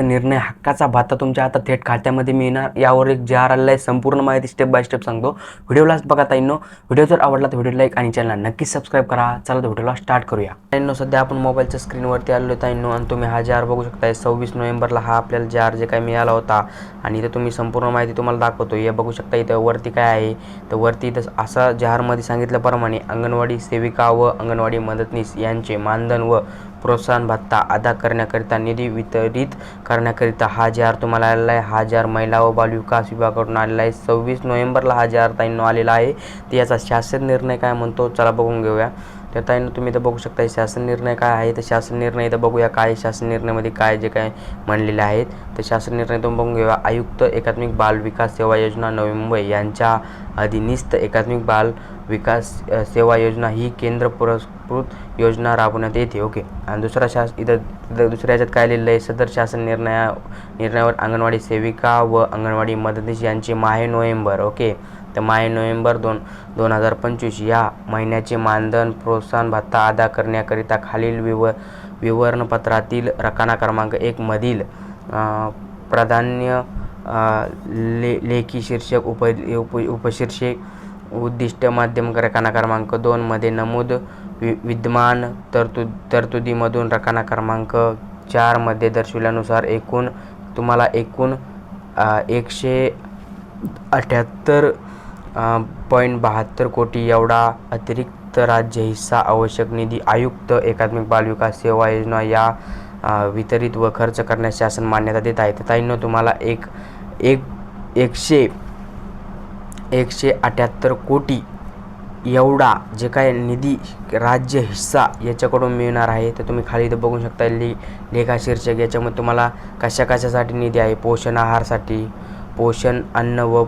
निर्णय हक्काचा भाता तुमच्या आता थेट खात्यामध्ये मिळणार. यावर एक जे आर आलेला आहे संपूर्ण माहिती स्टेप बाय स्टेप सांगतो. व्हिडिओलाच बघा ताईंनो. व्हिडिओ जर आवडला तर व्हिडिओ लाईक आणि चॅनल नक्की सबस्क्राईब करा. चला तर व्हिडिओला स्टार्ट करूया. ताईंनो सध्या आपण मोबाईलच्या स्क्रीनवरती आलेलो ताईंनो. आणि तुम्ही हा जे आर बघू शकताय सव्वीस नोव्हेंबरला हा आपल्याला जे आर जे काही मिळाला होता. आणि इथं तुम्ही संपूर्ण माहिती तुम्हाला दाखवतो. हे बघू शकता इथं वरती काय आहे. तर वरती इथं असा जे आरमध्ये सांगितल्याप्रमाणे अंगणवाडी सेविका व अंगणवाडी मदतनीस यांचे मानधन व प्रोत्साहन भत्ता अदा करण्याकरिता निधी वितरित करण्याकरिता हा जे आर तुम्हाला आलेला आहे हा जे आर महिला व बालविकास विभागाकडून आलेला आहे. सव्वीस नोव्हेंबरला हा जे आर ताईंनो आलेला आहे. तर याचा शासन निर्णय काय म्हणतो? चला बघून घेऊया. तर ताईनं तुम्ही इथं बघू शकता शासन निर्णय काय आहे? तर शासन निर्णय इथं बघूया काय शासन निर्णयामध्ये काय जे काय म्हणलेले आहेत. तर शासन निर्णय तुम्ही बघून घेऊया. आयुक्त एकात्मिक बाल विकास सेवा योजना नवी मुंबई यांच्या अधिनिस्त एकात्मिक बाल विकास सेवा योजना ही केंद्र पुरस्कृत योजना राबवण्यात येते. ओके. आणि दुसरा शास इथं इथं दुसऱ्या याच्यात काय लिहिलं आहे सदर शासन निर्णया निर्णयावर अंगणवाडी सेविका व अंगणवाडी मदतनीस यांचे माहे नोव्हेंबर. ओके. तर माहे नोव्हेंबर दोन दोन हजार पंचवीस या महिन्याचे मानधन प्रोत्साहन भत्ता अदा करण्याकरिता खालील विव विवरणपत्रातील रकाना क्रमांक एकमधील प्राधान्य ले लेखी शीर्षक उप उप उपशीर्षक उद्दिष्ट माध्यम रकाना क्रमांक दोनमध्ये नमूद वि विद्यमान तरतूद तरतुदीमधून रकाना क्रमांक चारमध्ये दर्शविल्यानुसार एकूण तुम्हाला एकूण एकशे अठ्याहत्तर पॉईंट बहात्तर कोटी एवढा अतिरिक्त राज्य हिस्सा आवश्यक निधी आयुक्त एकात्मिक बालविकास सेवा योजना या वितरित व खर्च करण्यास शासन मान्यता देत आहे. तर तुम्हाला एक एक एकशे एकशे अठ्याहत्तर कोटी एवढा जे काय निधी राज्य हिस्सा याच्याकडून मिळणार आहे तर तुम्ही खाली इथं बघू शकता ले लेखा शीर्षक याच्यामध्ये तुम्हाला कशा कशासाठी निधी आहे पोषण आहारसाठी पोषण अन्न व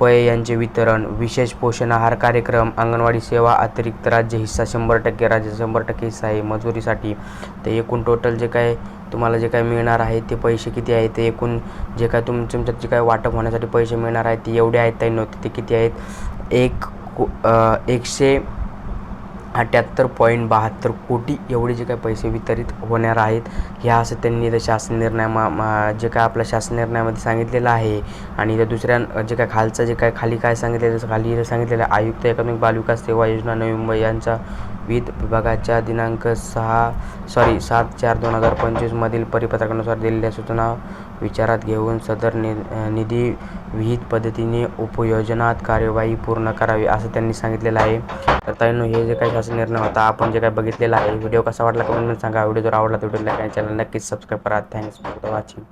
पै यांचे वितरण विशेष पोषण आहार कार्यक्रम अंगणवाडी सेवा अतिरिक्त राज्य हिस्सा शंभर टक्के राज्य शंभर टक्के हिस्सा आहे मजुरीसाठी. ते एकूण टोटल जे काय तुम्हाला जे काय मिळणार आहे ते पैसे किती आहेत? ते एकूण जे काय तुम तुमच्यात जे काय वाटप होण्यासाठी पैसे मिळणार आहेत ते एवढे आहेत ताई नव्हते ते किती आहेत? एक एकशे अठ्याहत्तर पॉईंट बहात्तर कोटी एवढे जे काही पैसे वितरित होणार आहेत ह्या असं त्यांनी इथं शासन निर्णय मा मा- जे काय आपल्या शासन निर्णयामध्ये सांगितलेलं आहे आणि इथं दुसऱ्या जे काय खालचं जे काय खाली काय सांगितलेलं आहे, खाली इथं सांगितलेलं आहे आयुक्त एकात्मिक बालविकास सेवा योजना नवी मुंबई यांचा वित्त विभागाच्या दिनांक सहा सॉरी सात चार दोन हजार पंचवीसमधील परिपत्रकानुसार दिलेल्या सूचना विचारात घेऊन सदर नि निधी विहित पद्धतीने उपयोजनात कार्यवाही पूर्ण करावी असं त्यांनी सांगितलेलं आहे. तर ताईंनो हे जे काही शासन निर्णय होता. आपण जे काही बघितलेला आहे व्हिडिओ कसा वाटला कमेंटमध्ये सांगा. व्हिडिओ जर आवडला तर व्हिडिओ लाईक आणि चॅनल नक्कीच सबस्क्राईब करा. Thanks for watching